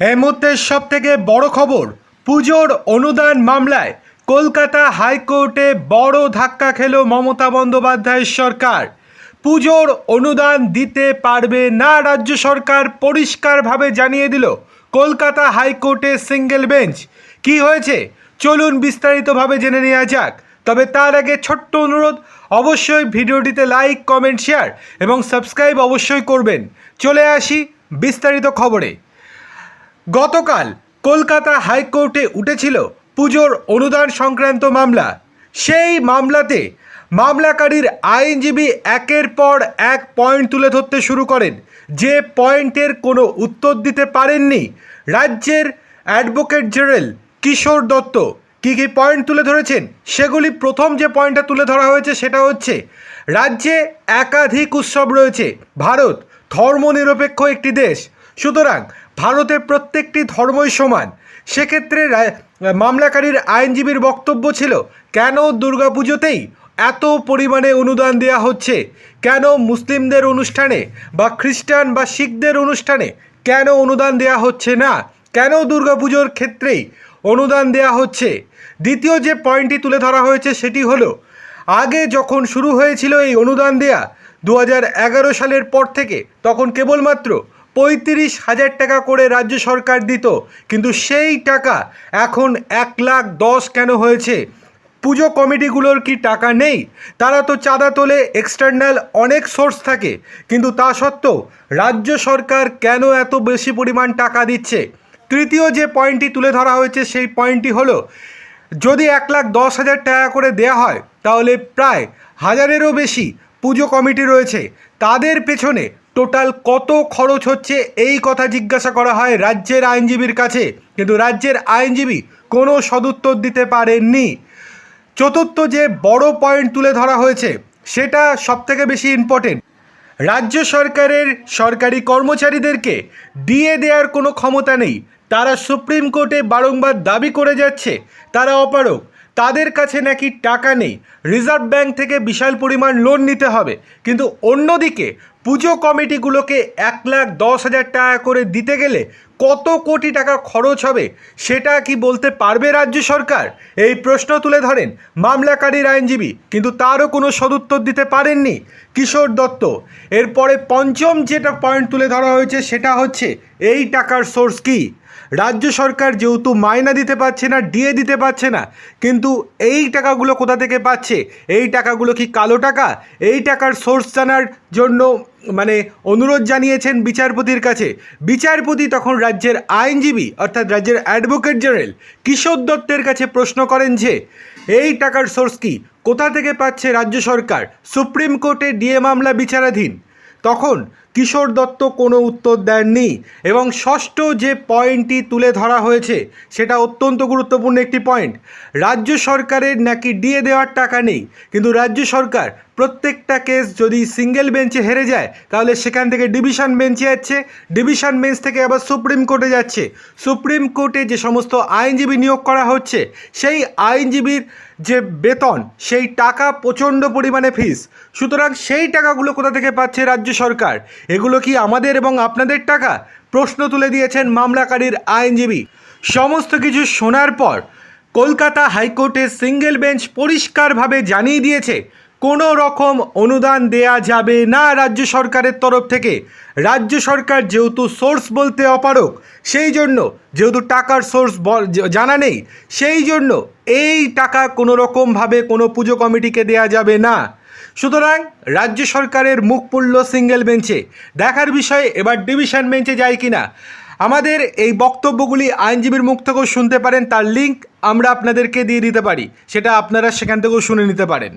এই মুহূর্তের সব থেকে বড় খবর, পুজোর অনুদান মামলায় কলকাতা হাইকোর্টে বড় ধাক্কা খেল মমতা বন্দ্যোপাধ্যায়ের সরকার। পুজোর অনুদান দিতে পারবে না রাজ্য সরকার পরিষ্কারভাবে জানিয়ে দিল কলকাতা হাইকোর্টে সিঙ্গেল বেঞ্চ। কি হয়েছে? চলুন বিস্তারিতভাবে জেনে নেওয়া যাক। তবে তার আগে ছোট্ট অনুরোধ, অবশ্যই ভিডিওটিতে লাইক, কমেন্ট, শেয়ার এবং সাবস্ক্রাইব অবশ্যই করবেন। চলে আসি বিস্তারিত খবরে। গতকাল কলকাতা হাইকোর্টে উঠেছিল পুজোর অনুদান সংক্রান্ত মামলা। সেই মামলাতে মামলাকারীর আইনজীবী একের পর এক পয়েন্ট তুলে ধরতে শুরু করেন। যে পয়েন্টের কোনো উত্তর দিতে পারেননি রাজ্যের অ্যাডভোকেট জেনারেল কিশোর দত্ত। কী কী পয়েন্ট তুলে ধরেছেন? সেগুলি প্রথম যে পয়েন্টটা তুলে ধরা হয়েছে সেটা হচ্ছে, রাজ্যে একাধিক উৎসব রয়েছে। ভারত ধর্মনিরপেক্ষ একটি দেশ। সুতরাং ভারতের প্রত্যেকটি ধর্মই সমান। সেক্ষেত্রে মামলাকারীর আইনজীবীর বক্তব্য ছিল, কেন দুর্গাপুজোতেই এত পরিমাণে অনুদান দেওয়া হচ্ছে? কেন মুসলিমদের অনুষ্ঠানে বা খ্রিস্টান বা শিখদের অনুষ্ঠানে কেন অনুদান দেওয়া হচ্ছে না? কেন দুর্গাপুজোর ক্ষেত্রেই অনুদান দেওয়া হচ্ছে? দ্বিতীয় যে পয়েন্টটি তুলে ধরা হয়েছে সেটি হলো, আগে যখন শুরু হয়েছিল এই অনুদান দেয়া দু সালের পর থেকে, তখন কেবলমাত্র পঁয়ত্রিশ হাজার টাকা করে রাজ্য সরকার দিত। কিন্তু সেই টাকা এখন এক লাখ দশ কেন হয়েছে? পুজো কমিটিগুলোর কি টাকা নেই? তারা তো চাঁদা তোলে এক্সটার্নাল অনেক সোর্স থাকে। কিন্তু তা সত্ত্বেও রাজ্য সরকার কেন এত বেশি পরিমাণ টাকা দিচ্ছে? তৃতীয় যে পয়েন্টটি তুলে ধরা হয়েছে সেই পয়েন্টটি হলো, যদি এক লাখ দশ হাজার টাকা করে দেয়া হয়, তাহলে প্রায় হাজারেরও বেশি পুজো কমিটি রয়েছে। তাদের পেছনে টোটাল কত খরচ হচ্ছে এই কথা জিজ্ঞাসা করা হয় রাজ্যের আইনজীবীর কাছে। কিন্তু রাজ্যের আইনজীবী কোনো সদুত্তর দিতে পারেননি। চতুর্থ যে বড় পয়েন্ট তুলে ধরা হয়েছে, সেটা সবথেকে বেশি ইম্পর্টেন্ট রাজ্য সরকারের সরকারি কর্মচারীদেরকে ডিএ দেওয়ার কোনো ক্ষমতা নেই। তারা সুপ্রিম কোর্টে বারংবার দাবি করে যাচ্ছে, তারা অপারক তাদের কাছে নাকি টাকা নেই। রিজার্ভ ব্যাঙ্ক থেকে বিশাল পরিমাণ লোন নিতে হবে। কিন্তু অন্যদিকে পুজো কমিটিগুলোকে এক লাখ দশ হাজার টাকা করে দিতে গেলে কত কোটি টাকা খরচ হবে সেটা কি বলতে পারবে রাজ্য সরকার? এই প্রশ্ন তুলে ধরেন মামলাকারীর আইনজীবী, কিন্তু তারও কোনো সদুত্তর দিতে পারেননি কিশোর দত্ত। এরপরে পঞ্চম যেটা পয়েন্ট তুলে ধরা হয়েছে সেটা হচ্ছে, এই টাকার সোর্স কী? রাজ্য সরকার যেহেতু মায়না দিতে পারছে না ডিএ দিতে পারছে না, কিন্তু এই টাকাগুলো কোথা থেকে পাচ্ছে? এই টাকাগুলো কি কালো টাকা? এই টাকার সোর্স জানার জন্য মানে অনুরোধ জানিয়েছেন বিচারপতির কাছে। বিচারপতি তখন রাজ্যের আইনজীবী, অর্থাৎ রাজ্যের অ্যাডভোকেট জেনারেল কিশোর দত্তের কাছে প্রশ্ন করেন যে, এই টাকার সোর্স কি? কোথা থেকে পাচ্ছে রাজ্য সরকার? সুপ্রিম কোর্টে ডিএ মামলা বিচারাধীন? তখন কিশোর দত্ত কোনো উত্তর দেননি এবং ষষ্ঠ যে পয়েন্টটি তুলে ধরা হয়েছে, সেটা অত্যন্ত গুরুত্বপূর্ণ একটি পয়েন্ট। রাজ্য সরকারের নাকি ডিএ দেওয়ার টাকা নেই, কিন্তু রাজ্য সরকার প্রত্যেকটা কেস যদি সিঙ্গেল বেঞ্চে হেরে যায়, তাহলে সেখান থেকে ডিভিশন বেঞ্চে যাচ্ছে। ডিভিশন বেঞ্চ থেকে আবার সুপ্রিম কোর্টে যাচ্ছে। সুপ্রিম কোর্টে যে সমস্ত আইনজীবী নিয়োগ করা হচ্ছে, সেই আইনজীবীর যে বেতন, সেই টাকা প্রচণ্ড পরিমাণে ফিস। সুতরাং সেই টাকাগুলো কোথা থেকে পাচ্ছে রাজ্য সরকার? এগুলো কি আমাদের এবং আপনাদের টাকা? প্রশ্ন তুলে দিয়েছেন মামলাকারীর আইনজীবী। সমস্ত কিছু শোনার পর কলকাতা হাইকোর্টের সিঙ্গেল বেঞ্চ পরিষ্কারভাবে জানিয়ে দিয়েছে কোনো রকম অনুদান দেয়া যাবে না রাজ্য সরকারের তরফ থেকে। রাজ্য সরকার যেহেতু সোর্স বলতে অপারক সেই জন্য যেহেতু টাকার সোর্স জানা নেই, সেই জন্য এই টাকা কোনো রকমভাবে কোনো পুজো কমিটিকে দেয়া যাবে না। সুতরাং রাজ্য সরকারের মুখ পুড়ল সিঙ্গেল বেঞ্চে দেখার বিষয় এবার ডিভিশন বেঞ্চে যায় কি না আমাদের এই বক্তব্যগুলি আইনজীবীর মুখ থেকেও শুনতে পারেন, তার লিঙ্ক আমরা আপনাদেরকে দিয়ে দিতে পারি। সেটা আপনারা সেখান থেকেও শুনে নিতে পারেন।